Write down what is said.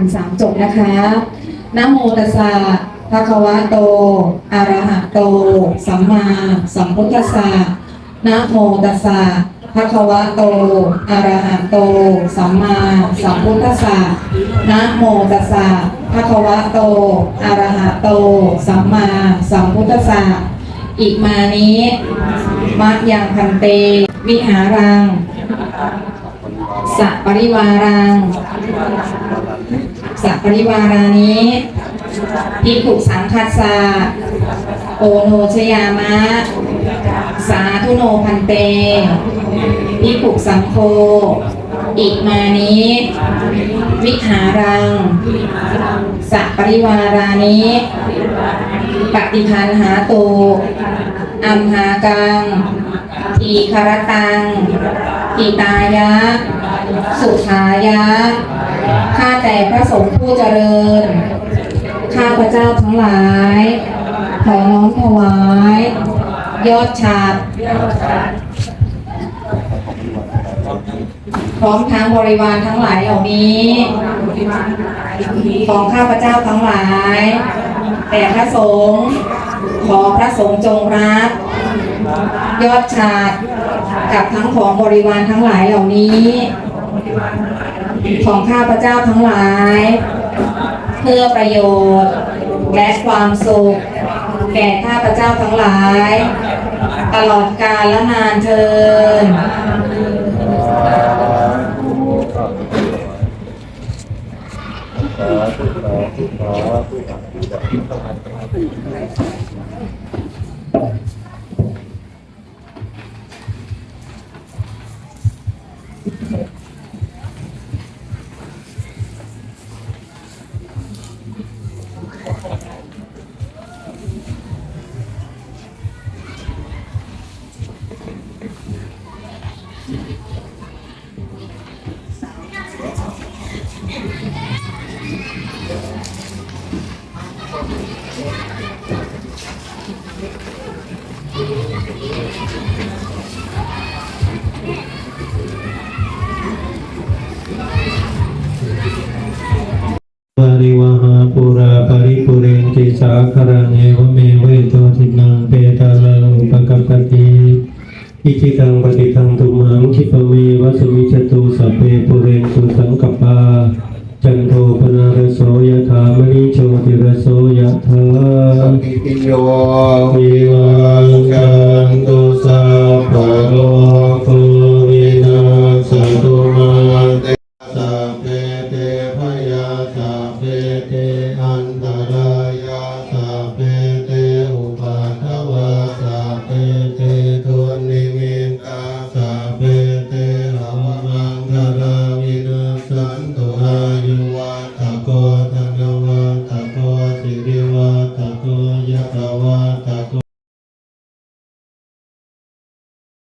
อันสามจบนะคะนะโมตัสสะภะคะวะโตอะระหะโต สัมมาสัมพุทธัสสะนะโมตัสสะภะคะวะโตอะระหะโต สัมมาสัมพุทธัสสะนะโมตัสสะภะคะวะโตอะระหะโต สัมมาสัมพุทธัสสะอิมานิมะยังพันเต วิหารัง สัปริวารัง สัปริวารานิภิกขุสังคัสสะโอโนชยามะ สาธุโนพันเตภิกขุสังโฆอิมานิวิหารัง สัปริวารานิปฏิพันหาตุอัมหากัง ทีคารตังทีตายะ สุขายะ ข้าแต่พระสงฆ์ผู้เจริญ ข้าพระเจ้าทั้งหลาย ขอน้อมถวาย ยอดฉาดพร้อมทั้งบริวารทั้งหลายเหล่านี้ของข้าพระเจ้าทั้งหลาย แต่พระสงฆ์ขอพระสงฆ์จงรักยอดฉาดกับทั้งของบริวารทั้งหลายเหล่านี้ ของข้าพเจ้าทั้งหลาย เพื่อประโยชน์และความสุข แก่ข้าพเจ้าทั้งหลาย ตลอดกาลและนานเทิน ริวหาปุราปริปุเรนติสาคารังเอวเมเวโตทินังเปตาลังอุปกัปปติอิจิตังปฏิตังตุมังคิปเมวะสมิจตุสัพเพปุเรนตุสังกปปาจันโท โย